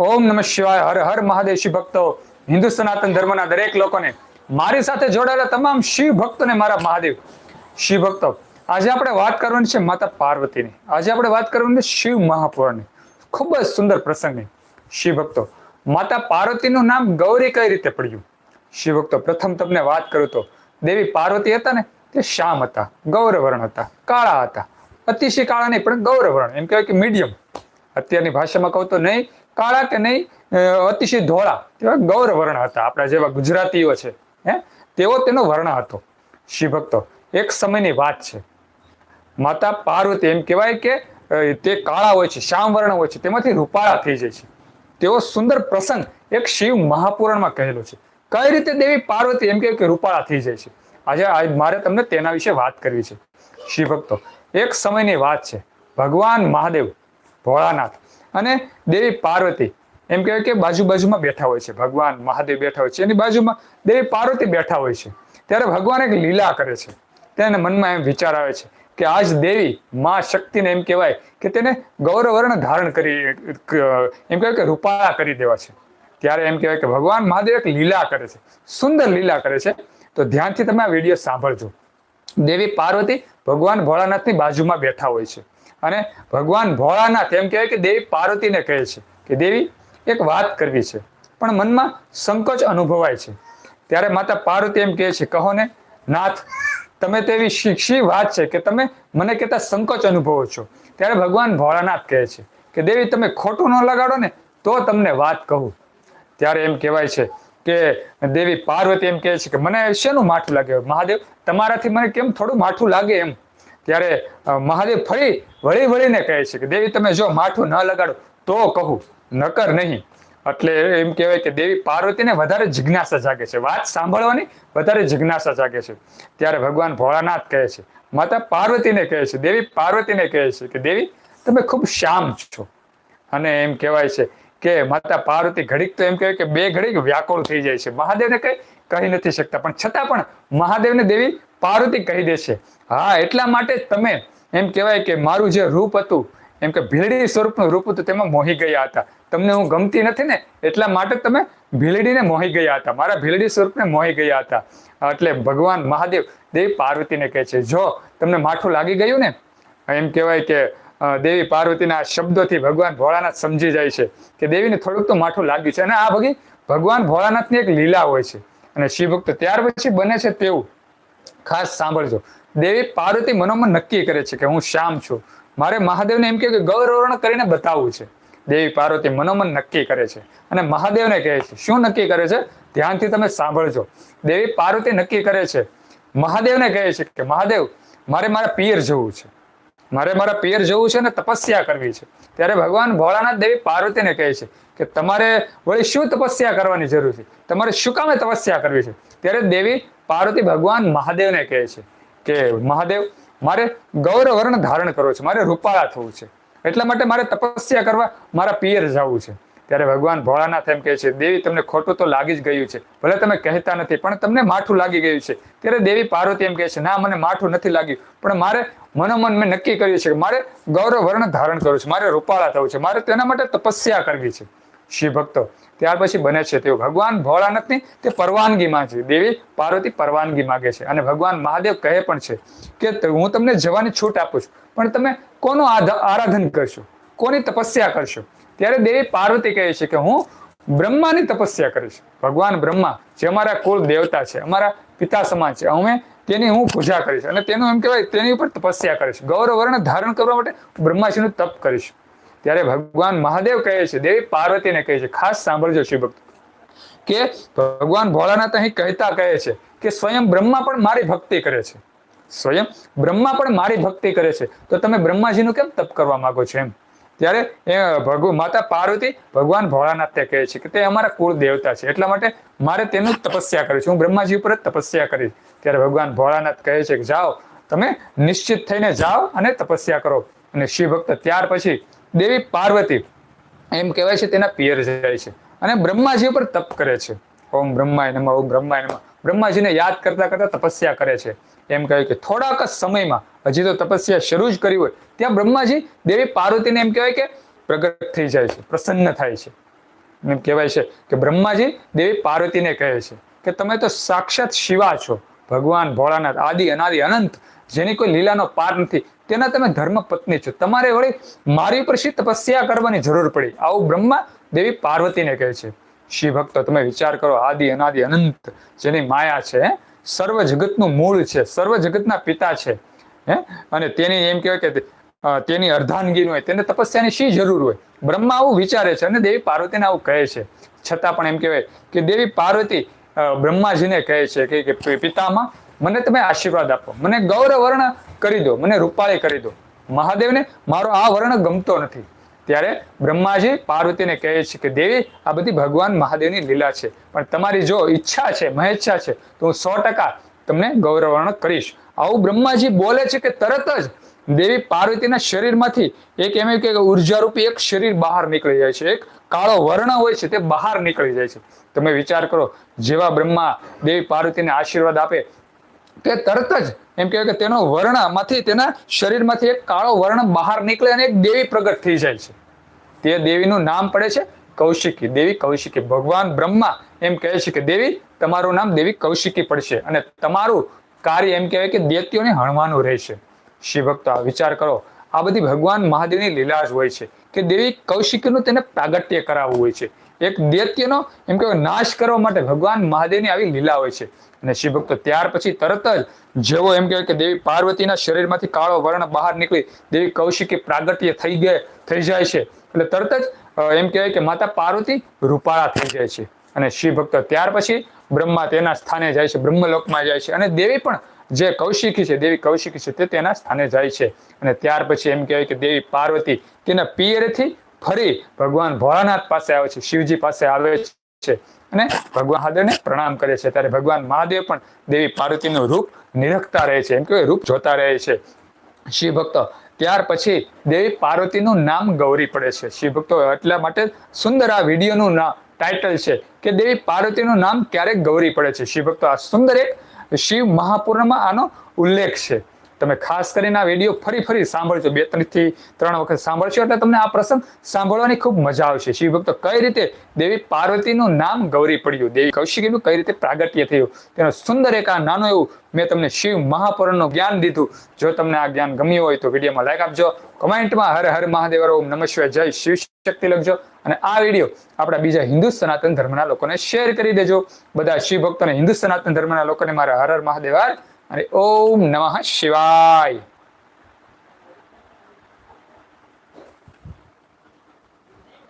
ઓમ નમઃ શિવાય, હર હર મહાદેવ શિવ ભક્તો. હિન્દુ સનાતન ધર્મના દરેક લોકોને મારી સાથે જોડાયેલા તમામ શિવ ભક્તોને મારા મહાદેવ. શિવ ભક્તો, આજે આપણે વાત કરવાની છે માતા પાર્વતીની. આજે આપણે વાત કરવાની છે શિવ મહાપુરાણની ખૂબ જ સુંદર પ્રસંગની. શિવ ભક્તો, માતા પાર્વતીનું નામ ગૌરી કઈ રીતે પડ્યું? શિવ ભક્તો, પ્રથમ તમને વાત કરું તો, દેવી પાર્વતી હતા ને, તે શ્યામ હતા, ગૌરવર્ણ હતા, કાળા હતા. અતિશય કાળા નહીં પણ ગૌરવર્ણ, એમ કહેવાય કે મીડિયમ. અત્યારની ભાષામાં કહું તો નહીં, કાળા કે નહીં અતિશય ધોળા તેવા ગૌરવર્ણ હતા. આપણા જેવા ગુજરાતીઓ છે, હે? તેવો તેનો વર્ણ હતો. શિવભક્તો એક સમયની વાત છે. માતા પાર્વતી એમ કહેવાય કે તે કાળા હોય છે, શ્યામ વર્ણ હોય છે, તેમાંથી રૂપાળા થઈ જાય છે. તેવો સુંદર પ્રસંગ એક શિવ મહાપુરાણમાં કહેલો છે. કઈ રીતે દેવી પાર્વતી એમ કે રૂપાળા થઈ જાય છે? આજે મારે તમને તેના વિશે વાત કરવી છે. શિવ ભક્તો, એક સમયની વાત છે. ભગવાન મહાદેવ ભોળાનાથ અને દેવી પાર્વતી. એમ કહેવાય કે બાજુ બાજુમાં બેઠા હોય છે. ભગવાન મહાદેવ બેઠા હોય છે. એની બાજુમાં દેવી પાર્વતી બેઠા હોય છે. ત્યારે ભગવાન એક લીલા કરે છે. તેને મનમાં એમ વિચાર આવે છે કે આજ દેવી માં શક્તિને એમ કહેવાય કે તેને ગૌરવર્ણ ધારણ કરી એમ કહેવાય કે રૂપાળા કરી દેવા છે. ત્યારે એમ કહેવાય કે ભગવાન મહાદેવ એક લીલા કરે છે. સુંદર લીલા કરે છે. તો ધ્યાનથી તમે આ વીડિયો સાંભળજો. દેવી પાર્વતી ભગવાન ભોળાનાથની બાજુમાં બેઠા હોય છે. અને ભગવાન ભોળાનાથ એમ કહેવાય કે દેવી પાર્વતીને કહે છે કે દેવી, એક વાત કરવી છે. પણ મનમાં સંકોચ અનુભવાય છે. ત્યારે માતા પાર્વતી એમ કહે છે, કહો ને, નાથ, તમે તેવી શિક્ષી વાત છે કે તમે મને કહેતા સંકોચ અનુભવો છો. ત્યારે ભગવાન ભોળાનાથ કહે છે કે, દેવી, તમે ખોટું ન લગાડો ને, તો તમને વાત કહું. ત્યારે એમ કહેવાય છે કે, દેવી પાર્વતી એમ કહે છે કે, મને શેનું માઠું લાગે? મહાદેવ, તમારાથી મને કેમ થોડું માઠું લાગે એમ? ત્યારે મહાદેવ ફરી વળી વળીને કહે છે કે, દેવી, તમે જો માઠું ન લગાડો, તો કહું, નકર નહીં. એટલે એમ કહેવાય કે દેવી પાર્વતીને વધારે જિજ્ઞાસા જાગે છે. વાત સાંભળવાની વધારે જિજ્ઞાસા જાગે છે. ત્યારે ભગવાન ભોળાનાથ કહે છે, માતા પાર્વતીને કહે છે, દેવી પાર્વતીને કહે છે કે, દેવી, તમે ખૂબ શામ છો. અને એમ કહેવાય છે કે, માતા પાર્વતી ઘડીક તો એમ કહેવાય કે, બે ઘડીક વ્યાકુળ થઈ જાય છે. મહાદેવને કઈ કહી નથી શકતા. પણ છતાં પણ મહાદેવને દેવી પાર્વતી કહી દે છે હા, એટલા માટે તમે એમ કહેવાય કે મારું જે રૂપ હતું, એમ કે ભીલડી સ્વરૂપનું રૂપ હતું, તેમાં મોહી ગયા હતા. તમને હું ગમતી નથી ને, એટલા માટે તમે ભીલડીને મોહી ગયા હતા. મારા ભીલડી સ્વરૂપને મોહી ગયા હતા. એટલે ભગવાન મહાદેવ, દેવી પાર્વતીને કહે છે, જો તમને માઠું લાગી ગયું ને, એમ કહેવાય કે દેવી પાર્વતીના શબ્દોથી ભગવાન ભોળાનાથ સમજી જાય છે કે દેવીને થોડુંક તો માઠું લાગ્યું છે. અને આ ભગી ભગવાન ભોળાનાથની એક લીલા હોય છે. અને શિવભક્ત ત્યાર પછી બને છે તેવું. ખાસ સાંભળજો. દેવી પાર્વતી મનોમન નક્કી કરે છે કે હું શ્યામ છું. મારે મહાદેવને એમ કે ગૌરવર્ણ કરીને બતાવવું છે. દેવી પાર્વતી મનોમન નક્કી કરે છે. અને મહાદેવને કહે છે, શું નક્કી કરે છે? ધ્યાનથી તમે સાંભળજો. દેવી પાર્વતી નક્કી કરે છે. મહાદેવને કહે છે કે, મહાદેવ, મારે મારા પિયર જવું છે. મારે મારા પિયર જવું છે ને તપસ્યા કરવી છે. ત્યારે ભગવાન ભોળાનાથ દેવી પાર્વતીને કહે છે કે તમારે વળી શું તપસ્યા કરવાની જરૂર છે? તમારે શું કામે તપસ્યા કરવી છે? ત્યારે દેવી પાર્વતી ભગવાન મહાદેવને કહે છે કે, મહાદેવ, મારે ગૌરવર્ણ ધારણ કરવો છે, મારે રૂપાળા થવું છે. એટલા માટે મારે તપસ્યા કરવા મારા પિયર જવું છે. ત્યારે ભગવાન ભોળાનાથ એમ કહે છે, દેવી, તમને ખોટું તો લાગી જ ગયું છે. ભલે તમે કહેતા નથી, પણ તમને માઠું લાગી ગયું છે. ત્યારે દેવી પાર્વતી એમ કહે છે, ના, મને માઠું નથી લાગ્યું, પણ મારે મનોમન મેં નક્કી કર્યું છે કે મારે ગૌરવ વર્ણ ધારણ કરવું છે, મારે રૂપાળા થવું છે, મારે તેના માટે તપસ્યા કરવી છે. શિવ ભક્તો, ત્યાર પછી બને છે તેઓ. ભગવાન ભોળાનાથની તે પરવાનગી માંગે છે. દેવી પાર્વતી પરવાનગી માંગે છે. અને ભગવાન મહાદેવ કહે પણ છે કે હું તમને જવાની છૂટ આપું છું, પણ તમે કોનું આરાધન કરશો? કોની તપસ્યા કરશો? ત્યારે દેવી પાર્વતી કહે છે કે હું બ્રહ્માની તપસ્યા કરીશ. ભગવાન બ્રહ્મા, જે અમારા કુળ દેવતા છે, અમારા પિતા સમાન છે, અમે તેની હું પૂજા કરીશ અને તેનું એમ કહેવાય તેની ઉપર તપસ્યા કરીશ. ગૌરવર્ણ ધારણ કરવા માટે બ્રહ્માજીનું તપ કરીશ. ત્યારે ભગવાન મહાદેવ કહે છે, દેવી પાર્વતીને કહે છે, ખાસ સાંભળજો શિવભક્ત કે ભગવાન ભોળાનાથ અહીં કહેતા કહે છે કે સ્વયં બ્રહ્મા પણ મારી ભક્તિ કરે છે. સ્વયં બ્રહ્મા પણ મારી ભક્તિ કરે છે. તો તમે બ્રહ્માજીનું કેમ તપ કરવા માંગો છો એમ? ત્યારે એ ભગવ માતા પાર્વતી ભગવાન ભોળાનાથને કહે છે કે તે અમારા કુળ દેવતા છે. એટલા માટે મારે તેનું તપસ્યા કરી છે. હું બ્રહ્માજી ઉપર જ તપસ્યા કરીશ. ત્યારે ભગવાન ભોળાનાથ કહે છે કે જાઓ, તમે નિશ્ચિત થઈને જાઓ અને તપસ્યા કરો. અને શિવ ભક્ત ત્યાર પછી દેવી પાર્વતી, એમ કહેવાય છે તેના પિયર જાય છે અને બ્રહ્માજી ઉપર તપ કરે છે. ઓમ બ્રહ્માય નમઃ, ઓમ બ્રહ્માય નમઃ. બ્રહ્માજીને યાદ કરતા કરતા તપસ્યા કરે છે. એમ કહ્યું કે થોડાક જ સમયમાં, હજી તો તપસ્યા શરૂ જ કરી હોય, ત્યાં બ્રહ્માજી દેવી પાર્વતીને એમ કહેવાય કે પ્રગટ થઈ જાય છે, પ્રસન્ન થાય છે. એમ કહેવાય છે કે બ્રહ્માજી દેવી પાર્વતીને કહે છે કે તમે તો સાક્ષાત શિવા છો, ભગવાન, ભોળાનાથ, આદિ, અનાદિ, અનંત, જેની કોઈ લીલાનો પાર નથી, તેના તમે ધર્મ પત્ની છો. તમારે વળી મારી ઉપર શી તપસ્યા કરવાની જરૂર પડી? આવું બ્રહ્મા દેવી પાર્વતીને કહે છે. શિવ ભક્તો તમે વિચાર કરો, આદિ, અનાદિ, અનંત જેની માયા છે? સર્વ જગતનું મૂળ છે, સર્વ જગતના પિતા છે, હે? અને તેની એમ કહેવાય કે તેની અર્ધાંગીન હોય, તેને તપસ્યાની શી જરૂર હોય? બ્રહ્મા આવું વિચારે છે અને દેવી પાર્વતીને આવું કહે છે. છતાં પણ એમ કહેવાય કે દેવી પાર્વતી બ્રહ્માજીને કહે છે કે પિતામાં મને તમે આશીર્વાદ આપો, મને ગૌરવ વર્ણ કરી દો, મને રૂપાળી કરી દો. મહાદેવને મારો આ વર્ણ ગમતો નથી. ત્યારે બ્રહ્માજી પાર્વતીને કહે છે કે, દેવી, આ બધી ભગવાન મહાદેવની લીલા છે, પણ તમારી જો ઈચ્છા છે, મહેચ્છા છે, તો હું સો ટકા તમને ગૌરવર્ણ કરીશ. આવું બ્રહ્માજી બોલે છે કે તરત જ દેવી પાર્વતીના શરીરમાંથી એક એમ કે ઉર્જારૂપી એક શરીર બહાર નીકળી જાય છે. એક કાળો વર્ણ હોય છે તે બહાર નીકળી જાય છે. તમે વિચાર કરો, જેવા બ્રહ્મા દેવી પાર્વતીને આશીર્વાદ આપે કે તરત જ એમ કહેવાય કે તેનો વર્ણમાંથી તેના શરીરમાંથી એક કાળો વર્ણ બહાર નીકળે અને એક દેવી પ્રગટ થઈ જાય છે. તે દેવીનું નામ પડે છે કૌશિકી. દેવી કૌશિકી. ભગવાન બ્રહ્મા એમ કહે છે કે, દેવી, તમારું નામ દેવી કૌશિકી પડશે. અને તમારું કાર્ય એમ કહેવાય કે દેતીઓને હણવાનું રહેશે. શિવ ભક્તો વિચાર કરો. આ બધી ભગવાન મહાદેવની લીલા જ હોય છે કે દેવી કૌશિકીનું તેને પ્રાગટ્ય કરાવવું હોય છે. એક દૈત્યનો એમ કહેવાય નાશ કરવા માટે ભગવાન મહાદેવની આવી લીલા હોય છે. અને શિવ ભક્તો ત્યાર પછી તરત જ જેવો એમ કહેવાય કે દેવી પાર્વતીના શરીરમાંથી કાળો વર્ણ બહાર નીકળી દેવી કૌશિકી પ્રાગટ્ય થઈ ગયા થઈ જાય છે. એટલે તરત જ એમ કહેવાય કે માતા પાર્વતી રૂપાળા થઈ જાય છે. અને શિવ ભક્ત ત્યાર પછી બ્રહ્મા તેના સ્થાને જાય છે, બ્રહ્મલોકમાં જાય છે. અને દેવી પણ જે કૌશિકી છે, દેવી કૌશિકી છે તે તેના સ્થાને જાય છે. અને ત્યાર પછી એમ કહેવાય કે દેવી પાર્વતી તેના પિયરેથી ફરી ભગવાન ભોળાનાથ પાસે આવે છે, શિવજી પાસે આવે છે અને ભગવાન મહાદેવને પ્રણામ કરે છે. ત્યારે ભગવાન મહાદેવ પણ દેવી પાર્વતીનું રૂપ નિરખતા રહે છે. એમ કહેવાય રૂપ જોતા રહે છે. શિવ ભક્તો ત્યાર પછી દેવી પાર્વતીનું નામ ગૌરી પડે છે. શિવ ભક્તો એટલા માટે સુંદર આ વિડીયોનું ના ટાઇટલ છે કે દેવી પાર્વતીનું નામ ક્યારેક ગૌરી પડે છે. શિવ ભક્તો આ સુંદર એક શિવ મહાપુરમાં આનો ઉલ્લેખ છે. તમે ખાસ કરીને આ વીડિયો ફરી ફરી સાંભળજો. બે ત્રણથી ત્રણ વખત સાંભળશો એટલે તમને આ પ્રસંગ સાંભળવાની ખૂબ મજા આવશે. શિવ ભક્તો, કઈ રીતે દેવી પાર્વતીનું નામ ગૌરી પડ્યું? દેવી કૌશિકીનું કઈ રીતે પ્રાગટ્ય થયું? તેનો સુંદર એક આ નાનું એવું મેં તમને શિવ મહાપુરણનું જ્ઞાન દીધું. જો તમને આ જ્ઞાન ગમ્યું હોય તો વિડીયોમાં લાઈક આપજો. કમેન્ટમાં હર હર મહાદેવ ઓમ નમસ્વે જય શિવ શક્તિ લખજો. અને આ વીડિયો આપણા બીજા હિન્દુ સનાતન ધર્મના લોકોને શેર કરી દેજો. બધા શિવ ભક્તોને હિન્દુ સનાતન ધર્મના લોકોને મારા હર હર મહાદેવ હર અને ઓમ નમઃ શિવાય